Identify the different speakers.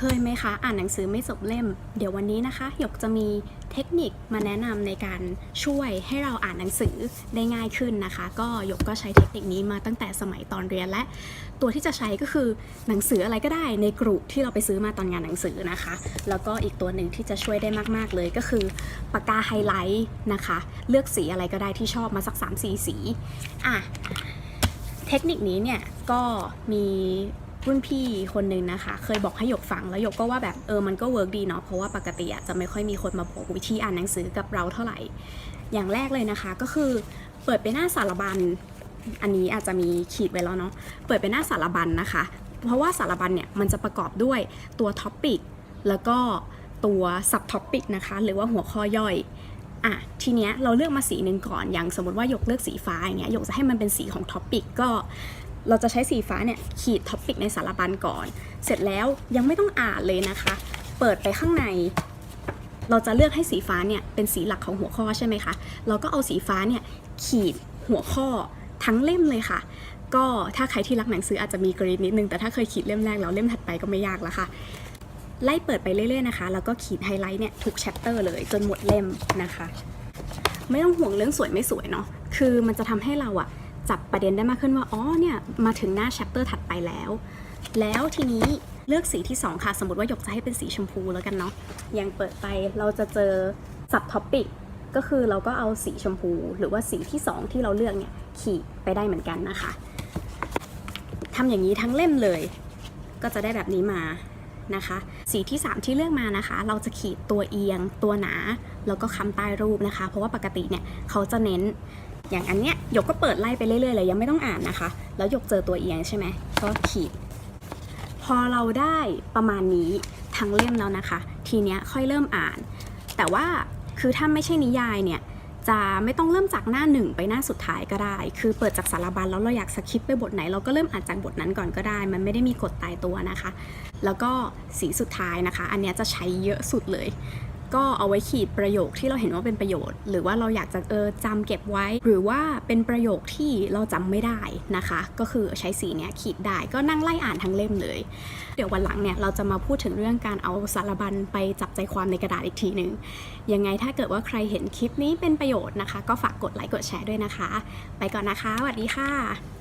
Speaker 1: เคยไหมคะอ่านหนังสือไม่จบเล่ม เดี๋ยววันนี้นะคะ หยกจะมีเทคนิคมาแนะนำในการช่วยให้เราอ่านหนังสือได้ง่ายขึ้นนะคะ ก็หยกก็ใช้เทคนิคนี้มาตั้งแต่สมัยตอนเรียนและ ตัวที่จะใช้ก็คือหนังสืออะไรก็ได้ในกลุ่มที่เราไปซื้อมาตอนงานหนังสือนะคะ แล้วก็อีกตัวหนึ่งที่จะช่วยได้มากๆเลยก็คือปากกาไฮไลท์นะคะ เลือกสีอะไรก็ได้ที่ชอบมาสัก 3 4 สีอะเทคนิคนี้เนี่ยก็มี รุ่นพี่คนหนึ่งนะคะ เคยบอกให้หยกฟังแล้วหยกก็ว่าแบบเออมันก็เวิร์กดีเนาะเพราะว่าปกติอะจะไม่ค่อยมีคนมาบอกวิธีอ่านหนังสือกับเราเท่าไหร่ อย่างแรกเลยนะคะ ก็คือเปิดไปหน้าสารบัญ อันนี้อาจจะมีขีดไว้แล้วเนาะเปิดไปหน้าสารบัญนะคะ เพราะว่าสารบัญเนี่ยมันจะประกอบด้วยตัวท็อปิกแล้วก็ตัวซับท็อปิกนะคะ หรือว่าหัวข้อย่อยอะทีเนี้ยเราเลือกมาสีหนึ่งก่อนอย่างสมมติว่าหยกเลือกสีฟ้าอย่างเงี้ยหยกจะให้มันเป็นสีของท็อปิกก็ เราจะใช้สีฟ้าเนี่ยขีดท็อปิกในสารบัญก่อน เสร็จแล้วยังไม่ต้องอ่านเลยนะคะ เปิดไปข้างใน เราจะเลือกให้สีฟ้าเนี่ยเป็นสีหลักของหัวข้อใช่ไหมคะ เราก็เอาสีฟ้าเนี่ยขีดหัวข้อทั้งเล่มเลยค่ะ ก็ถ้าใครที่รักหนังสืออาจจะมีกรีดนิดนึง แต่ถ้าเคยขีดเล่มแรกแล้วเล่มถัดไปก็ไม่ยากแล้วค่ะ ไล่เปิดไปเรื่อยๆนะคะ แล้วก็ขีดไฮไลท์เนี่ยทุกแชปเตอร์เลยจนหมดเล่มนะคะ ไม่ต้องห่วงเรื่องสวยไม่สวยเนาะ คือมันจะทำให้เราอะ จับประเด็นได้มากขึ้นว่า อ๋อ เนี่ย มาถึงหน้าแชปเตอร์ถัดไปแล้ว แล้วทีนี้เลือกสีที่ 2 ค่ะ สมมติว่าหยกจะให้เป็นสีชมพูแล้วกันเนาะอย่างเปิดไปเราจะเจอสับท็อปิกก็คือเราก็เอาสีชมพู หรือว่าสีที่ 2 ที่เราเลือกเนี่ยขีดไปได้เหมือนกันนะคะทำอย่างนี้ทั้งเล่มเลย ก็จะได้แบบนี้มานะคะ สีที่ 3 ที่เลือกมานะคะ เราจะขีดตัวเอียง ตัวหนา แล้วก็คำใต้รูปนะคะ เพราะว่าปกติเนี่ยเขาจะเน้น อย่างอันเนี้ยหยกก็เปิดไล่ไปเรื่อยๆเลยยังไม่ต้องอ่านนะคะ แล้วหยกเจอตัวเอียงใช่ไหมก็ขีด พอเราได้ประมาณนี้ทั้งเล่มแล้วนะคะ ทีเนี้ยค่อยเริ่มอ่าน แต่ว่าคือถ้าไม่ใช่นิยายเนี่ยจะไม่ต้องเริ่มจากหน้าหนึ่งไปหน้าสุดท้ายก็ได้ คือเปิดจากสารบัญแล้วเราอยากสคิปไปบทไหน เราก็เริ่มอ่านจากบทนั้นก่อนก็ได้ มันไม่ได้มีกฎตายตัวนะคะ แล้วก็สีสุดท้ายนะคะ อันเนี้ยจะใช้เยอะสุดเลย ก็เอาไว้ขีดประโยคที่เราเห็นว่าเป็นประโยชน์ หรือว่าเราอยากจะเออจำเก็บไว้ หรือว่าเป็นประโยคที่เราจำไม่ได้นะคะ ก็คือใช้สีเนี้ยขีดได้ก็นั่งไล่อ่านทั้งเล่มเลย เดี๋ยววันหลังเนี่ยเราจะมาพูดถึงเรื่องการเอาสารบัญไปจับใจความในกระดาษอีกทีหนึ่งยังไงถ้าเกิดว่าใครเห็นคลิปนี้เป็นประโยชน์นะคะ ก็ฝากกดไลค์กดแชร์ด้วยนะคะ ไปก่อนนะคะสวัสดีค่ะ